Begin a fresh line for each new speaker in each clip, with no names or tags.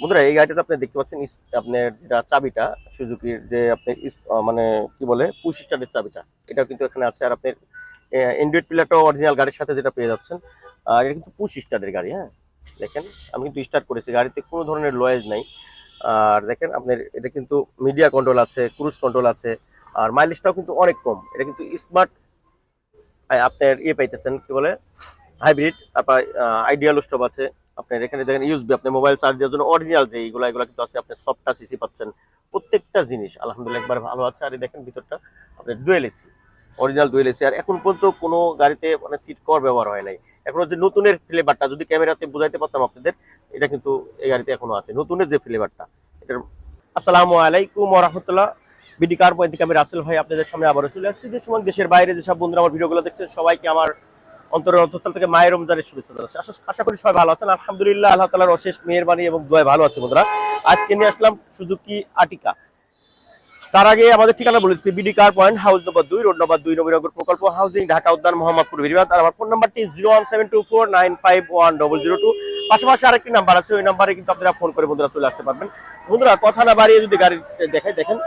বন্ধুরা, এই গাড়িটাতে আপনি দেখতে পাচ্ছেন আপনার যেটা চাবিটা, সুজুকির যে আপনি মানে কি বলে পুশ স্টার্টের চাবিটা। এটা কিন্তু এখানে আছে। আর আপনার এন্ড্রয়েড প্লেয়ারটাও অরিজিনাল গাড়ির সাথে যেটা পেয়ে যাচ্ছেন আর এটা কিন্তু পুশ স্টার্টের গাড়ি হ্যাঁ? দেখেন, আমি কিন্তু স্টার্ট করেছি। গাড়িতে কোনো ধরনের লয়েজ নাই। আর দেখেন, আপনার এটা কিন্তু মিডিয়া কন্ট্রোল আছে ক্রুজ কন্ট্রোল আছে, আর মাইলেজটাও কিন্তু অনেক কম। এটা কিন্তু স্মার্ট আপনার ইয়ে পাইতেছেন, কি বলে হাইব্রিড তারপর আইডিয়াল স্টপ আছে। আপনার এখানে দেখেন ইউজবি আপনি মোবাইল চার্জ দেওয়ার জন্য অরিজিনাল যে এইগুলো, এগুলো কিন্তু আছে, আপনি সফটটা সিসি পাচ্ছেন। প্রত্যেকটা জিনিস, আলহামদুলিল্লাহ একবার ভালো আছে। আর দেখেন ভিতরটা আপনার dual AC original dual AC আর এখন পর্যন্ত কোনো গাড়িতে মানে সিট কর ব্যবহার হয় নাই। এখন যে নতুনের ফ্লেভারটা যদি ক্যামেরাতে বুঝাইতে পারতাম আপনাদের, এটা কিন্তু এই গাড়িতে এখনও আছে। নতুনের যে ফ্লেভারটা এটার আসসালামু আলাইকুম রহমতুল্লাহ বিডি কার পয়েন্ট থেকে আমি রাসেল ভাই আপনাদের সামনে আবারও চলে আসছি। যে দেশের বাইরে যেসব বন্ধুরা আমার ভিডিওগুলো দেখছেন, সবাইকে আমার অন্তরের অন্তঃস্থল থেকে মায়ের রমজানের শুভেচ্ছা জানাচ্ছি। আশা করি সবাই ভালো আছেন। আলহামদুলিল্লাহ, আল্লাহ তালার অশেষ মেহরবানি এবং দোয়া ভালো আছে বন্ধুরা। আজকে নিয়ে আসলাম সুজুকি আটিকা। তার আগে আমাদের ঠিকানা বলেছি BD car point, house number দুই, রোড নম্বর দুই, নবীনগর প্রকল্প, হাউজিং, ঢাকা, উদ্যান, মোহাম্মদপুর, বিরিবাদ। আর আমার ফোন নাম্বারটি zero one seven two four nine five one double zero two পাশাপাশি আরেকটি নাম্বার আছে, ওই নাম্বারে কিন্তু আপনারা ফোন করে বন্ধুরা চলে আসতে পারবেন। বন্ধুরা, কথা না বাড়িয়ে যদি গাড়ি দেখাই, দেখেন।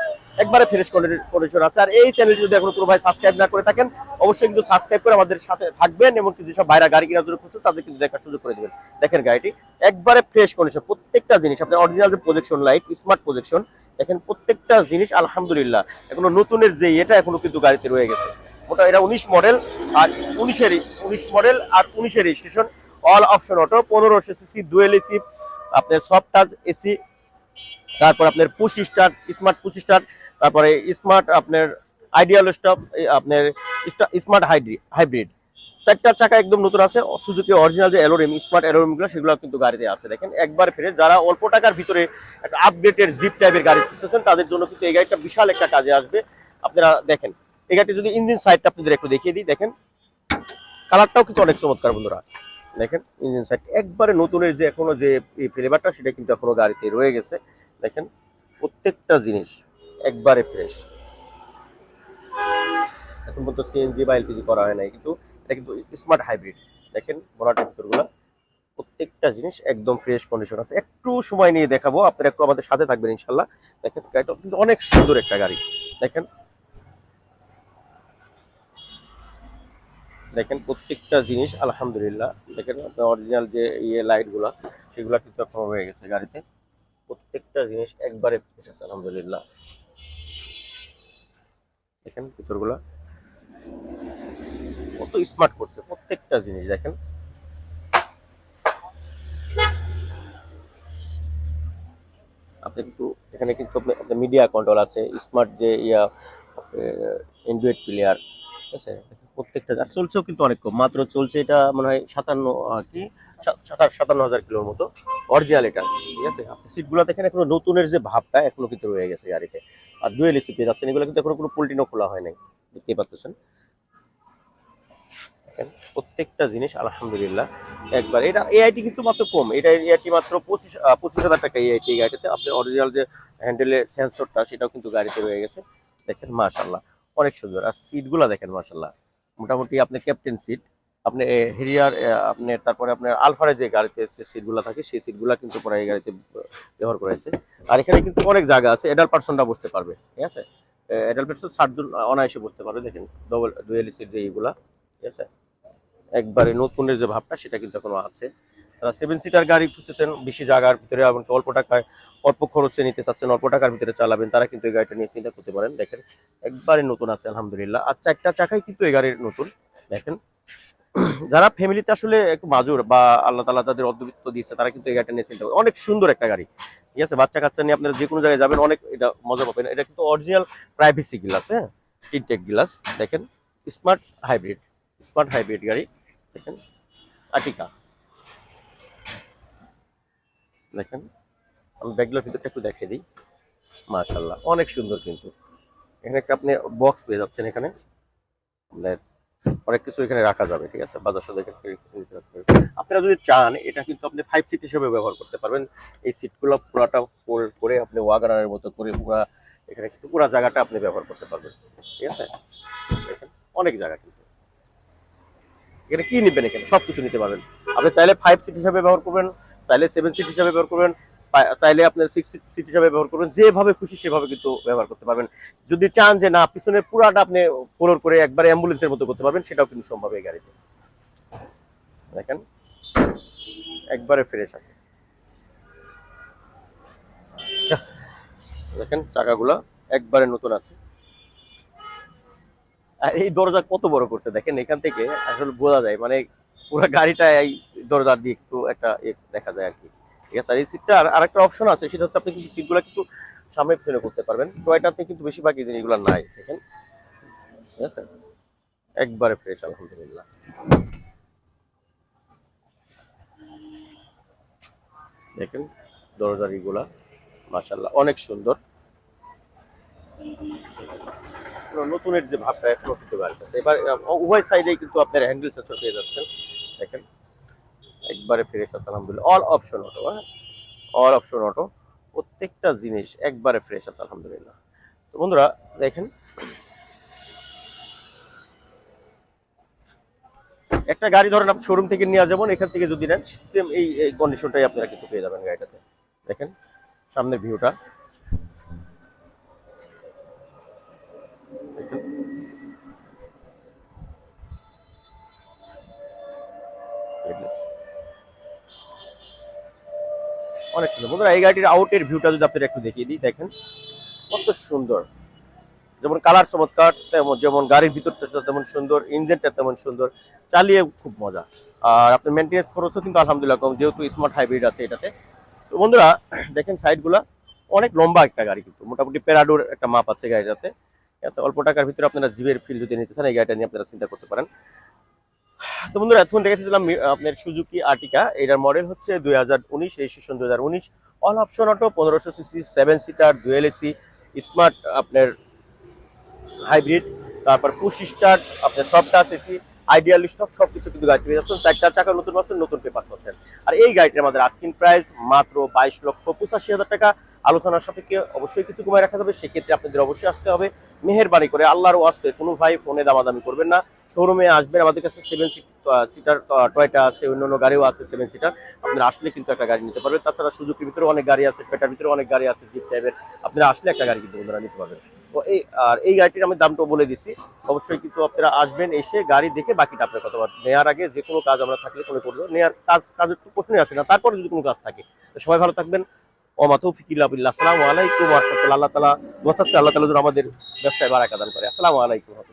একবারে ফ্রেশ কন্ডিশন আছে। আর এই চ্যানেল যদি এখন কোনো ভাই সাবস্ক্রাইব না করে থাকেন, অবশ্যই কিন্তু সাবস্ক্রাইব করে আমাদের সাথে থাকবেন এবং কিছু সব ভাইরা গাড়ি কেনার জন্য খুঁজছে তাদের কিন্তু দেখার সুযোগ করে দিবেন। দেখেন গাড়িটি, একবারে ফ্রেশ কন্ডিশন প্রত্যেকটা জিনিস, আপনার অরিজিনাল যে প্রজেকশন লাইট স্মার্ট প্রজেকশন দেখেন প্রত্যেকটা জিনিস, আলহামদুলিল্লাহ, এখনও নতুনের যে এটা এখনও কিন্তু গাড়িতে রয়ে গেছে। ওটা এটা উনিশ মডেল আর উনিশের, উনিশ মডেল আর উনিশের রেজিস্ট্রেশন অল অপশন অটো পনেরোশো সিসি ডুয়েল এসি আপনার সফট টাচ এসি তারপর আপনার push start smart push start তারপরে স্মার্ট আপনার আইডিয়াল স্টপ আপনার স্মার্ট হাইব্রিড চারটা চাকা একদম নতুন আছে সুজুকি অরিজিনাল যে অ্যালোরিম স্মার্ট অ্যালোরিমগুলো, সেগুলো কিন্তু গাড়িতে আছে, দেখেন। একবার ফিরে যারা অল্প টাকার ভিতরে একটা আপডেটেড জিপ টাইপের গাড়ি খুঁজতেছেন, তাদের জন্য কিন্তু এই গাড়িটা বিশাল একটা কাজে আসবে। আপনারা দেখেন, এই গাড়িটি যদি ইঞ্জিন সাইডটা আপনাদের একটু দেখিয়ে দিই, দেখেন। কালারটাও কিন্তু অনেক চমৎকার, বন্ধুরা। দেখেন ইঞ্জিন সাইড একবারে নতুনের যে এখনও যে ফ্লেভারটা সেটা কিন্তু এখনও গাড়িতে রয়ে গেছে। দেখেন, প্রত্যেকটা জিনিস। একবারে ফ্রেশ এখন পর্যন্ত সিএনজি বা এলপিজি করা হয় নাই, কিন্তু এটা কিন্তু স্মার্ট হাইব্রিড দেখেন বলাটের ভিতরগুলো, প্রত্যেকটা জিনিস একদম ফ্রেশ কন্ডিশন আছে। একটু সময় নিয়ে দেখাবো, আপনারা একটু আমাদের সাথে থাকবেন ইনশাল্লাহ। দেখেন, গাড়িটা কিন্তু অনেক সুন্দর একটা গাড়ি। দেখেন দেখেন প্রত্যেকটা জিনিস, আলহামদুলিল্লাহ। দেখেন, আপনার অরিজিনাল যে ইয়ে লাইটগুলো সেগুলো কিন্তু এখন হয়ে গেছে গাড়িতে। প্রত্যেকটা জিনিস একবারে ফ্রেশ আছে, আলহামদুলিল্লাহ। দেখেন ভিতরগুলা। কত স্মার্ট করছে প্রত্যেকটা জিনিস, দেখেন। আপনি কিন্তু, এখানে কিন্তু মিডিয়া কন্ট্রোল আছে স্মার্ট যে ইয়া অ্যান্ড্রয়েড প্লেয়ার ঠিক আছে? প্রত্যেকটা আর চলছেও কিন্তু অনেক কম। মাত্র চলছে এটা মনে হয় সাতান্ন কি? সাতান্ন হাজার কিলোর মতো। অরিজিনাল এটা, ঠিক আছে? আপনি সিটগুলো দেখেন এখনও নতুনের যে ভাবটা এখনও কিন্তু রয়ে গেছে গাড়িতে আর ডুয়েল এসি পেয়ে যাচ্ছেন, এগুলো কিন্তু এখনও কোনো পোল্টিনও খোলা হয় নাই। দেখতেই পাচ্ছেন। দেখেন, প্রত্যেকটা জিনিস, আলহামদুলিল্লাহ। একবার, এটা এআইটি কিন্তু মাত্র কম। এটা এআইটি মাত্র পঁচিশ পঁচিশ হাজার টাকা এআইটি এই গাড়িটাতে আপনি অরিজিনাল যে হ্যান্ডেলের সেন্সরটা সেটাও কিন্তু গাড়িতে রয়ে গেছে। দেখেন মাশাল্লাহ অনেক সুন্দর। আর সিটগুলো দেখেন মাশাল্লাহ মোটামুটি আপনি ক্যাপ্টেন সিট আপনি হেরিয়ার আপনি তারপরে আপনার আলফারে যে গাড়িতে যে সিটগুলো থাকে, সেই সিটগুলো কিন্তু পরে এই গাড়িতে ব্যবহার করা হয়েছে। আর এখানে কিন্তু অনেক জায়গা আছে এডাল পার্সনটা বসতে পারবে, ঠিক আছে? এডাল পার্সন ষাটজন অনায়াসে বসতে পারবে, দেখেন ডবল ডুয়েল সিট যে এইগুলা, ঠিক আছে? একবারে নতুনের যে ভাবটা, সেটা কিন্তু এখনও আছে। তারা সেভেন সিটার গাড়ি খুঁজতেছেন, বেশি জায়গার ভিতরে এমনকি অল্প টাকায়, অল্প খরচে নিতে চাচ্ছেন, অল্প টাকার ভিতরে চালাবেন, তারা কিন্তু এই গাড়িটা নিয়ে চিন্তা করতে পারেন। দেখেন, একবারে নতুন আছে, আলহামদুলিল্লাহ। আর চারটা চাকাই কিন্তু এই গাড়ির নতুন। দেখেন, যারা ফ্যামিলিতে আসলে একটু মাজুর বা আল্লাহ তালা তাদের অর্ধবিত্ত দিয়েছে, তারা কিন্তু এই গাড়িটা নিয়ে চিন্তা করে অনেক সুন্দর একটা গাড়ি। ঠিক আছে, বাচ্চা কাচ্চা নিয়ে আপনারা যে কোনো জায়গায় যাবেন, অনেক এটা মজা পাবেন। এটা কিন্তু অরিজিনাল প্রাইভেসি গ্লাস হ্যাঁ? টিনটেক গ্লাস দেখেন স্মার্ট হাইব্রিড স্মার্ট হাইব্রিড গাড়ি। দেখেন আটিকা দেখেন, আমি ব্যাগগুলোর ভিতরটা একটু দেখিয়ে দিই। মাশাল্লাহ অনেক সুন্দর কিন্তু। এখানে একটা আপনি বক্স পেয়ে যাচ্ছেন এখানে। আপনার অনেক কিছু এখানে রাখা যাবে, ঠিক আছে? বাজার সাথে আপনারা যদি চান, এটা কিন্তু আপনি ফাইভ সিট হিসেবে ব্যবহার করতে পারবেন। এই সিটগুলো পুরাটা fold করে আপনি ওয়াগানারের মতো করে পুরা এখানে কিন্তু পুরা জায়গাটা আপনি ব্যবহার করতে পারবেন, ঠিক আছে? অনেক জায়গা কিন্তু। এখানে কি নেবেন এখানে? সব কিছু নিতে পারবেন। আপনি চাইলে ফাইভ সিট হিসাবে ব্যবহার করবেন। চাইলে সেভেন সিট হিসাবে ব্যবহার করবেন চাইলে আপনার সিক্স সিট হিসাবে ব্যবহার করবেন, যেভাবে খুশি সেভাবে কিন্তু ব্যবহার করতে পারবেন। যদি চান যে না পিছনে পুরাটা আপনি ফ্লোর করে একবারে অ্যাম্বুলেন্সের মতো করতে পারবেন, সেটাও কিন্তু সম্ভব এই গাড়িতে। দেখেন, একবারে ফ্রেশ আছে। দেখেন, চাকাগুলো একবারে নতুন আছে। আর এই দরজা কত বড় করছে, দেখেন এখান থেকে আসলে বোঝা যায় মানে পুরো গাড়িটা এই দরজা দিয়ে একটু একটা ইয়ে দেখা যায় আর কি। ঠিক আছে, আর এই সিটটা আর আরেকটা অপশন আছে, সেটা হচ্ছে আপনি কিন্তু সিটগুলো কিন্তু সামনে পিছনে করতে পারবেন। টয়টাতে কিন্তু বেশিরভাগ এই জিনিসগুলো নাই, দেখেন। ঠিক আছে? একবারে ফ্রেশ আলহামদুলিল্লাহ। দেখেন, দরজার ইগুলা মাশাল্লাহ অনেক সুন্দর। নতুনের যে ভাবটা এখনও কিন্তু আছে এবার উভয় সাইডেই কিন্তু আপনার হ্যান্ডেল সেন্সর পেয়ে যাচ্ছেন। দেখেন একবারে ফ্রেশ আছে, আলহামদুলিল্লাহ। অল অপশন অটো হ্যাঁ? অল অপশন অটো প্রত্যেকটা জিনিস একবারে ফ্রেশ আছে, আলহামদুলিল্লাহ। তো বন্ধুরা, দেখেন। একটা গাড়ি ধরেন আপনি শোরুম থেকে নিয়ে যাবেন, এখান থেকে যদি নেন সেম এই কন্ডিশনটাই আপনারা কিন্তু পেয়ে যাবেন গাড়িটাতে। দেখেন, সামনের ভিউটা অনেক সুন্দর। বন্ধুরা, এই গাড়িটির আউটের ভিউটা যদি আপনারা একটু দেখিয়ে দিই, দেখেন, কত সুন্দর। যেমন কালার চমৎকার, তেমন যেমন গাড়ির ভিতরটা তেমন সুন্দর ইঞ্জিনটা তেমন সুন্দর, চালিয়ে খুব মজা। আর আপনার মেনটেন্স খরচও কিন্তু আলহামদুলিল্লাহ কম, যেহেতু স্মার্ট হাইব্রিড আছে এটাতে। তো বন্ধুরা, দেখেন সাইডগুলা অনেক লম্বা একটা গাড়ি কিন্তু, মোটামুটি প্যারাডোর একটা মাপ আছে গাড়িটাতে। আছে, অল্প টাকার ভিতরে আপনারা জিবের ফিল যদি নিতে চান, এই গাড়িটা নিয়ে আপনারা চিন্তা করতে পারেন। তো বন্ধুরা এখন দেখেছিলাম আপনার সুজুকি আর্টিকা। এটার মডেল হচ্ছে দুই হাজার উনিশ রেজিস্ট্রেশন দুই হাজার উনিশ। অল অপশন অটো পনেরোশো CC seven seater dual AC smart আপনার হাইব্রিড তারপর পুশ স্টার্ট আপনার soft touch AC ideal stock সব কিছু কিন্তু গাড়ি পেয়ে যাচ্ছেন। চারটা চাকা নতুন পাচ্ছেন নতুন পেপার পাচ্ছেন আর এই গাড়িটির আমাদের আস্কিং প্রাইস মাত্র বাইশ লক্ষ পঁচাশি হাজার টাকা। আলোচনার সাপেক্ষে অবশ্যই কিছু কমায় রাখা যাবে, সেক্ষেত্রে আপনাদের অবশ্যই আসতে হবে। মেহেরবানি করে আল্লাহর ওয়াস্তে কোনো ভাই ফোনে দামাদামি করবেন না। শোরুমে আসবেন, আমাদের কাছে সেভেন সিটার টয়টা আছে, অন্যান্য গাড়িও আছে সেভেন সিটার আপনারা আসলে কিন্তু একটা গাড়ি নিতে পারবেন। তাছাড়া সুযোগের ভিতরে অনেক গাড়ি আছে পেটার ভিতরে অনেক গাড়ি আছে জিপ টাইপের আপনারা আসলে একটা গাড়ি কিন্তু বন্ধুরা নিতে পারবেন। তো এই, আর এই গাড়িটির আমি দামটাও বলে দিচ্ছি অবশ্যই কিন্তু আপনারা আসবেন, এসে গাড়ি দেখে বাকিটা আপনার কথা। নেওয়ার আগে যে কোনো কাজ আমরা থাকলে কোনো করব নেওয়ার কাজ কাজের তো প্রশ্নই আসে না, তারপরে যদি কোনো কাজ থাকে, তো সবাই ভালো থাকবেন। ওমা তৌফিকিল্লাহ বিল্লাহ। আসসালামু আলাইকুম ওয়া রাহমাতুল্লাহ। আল্লাহ তাআলা ওয়াসাসে আল্লাহ তাআলা আমাদের ব্যবসায় বারাকা দান করে। আসসালামু আলাইকুম ওয়া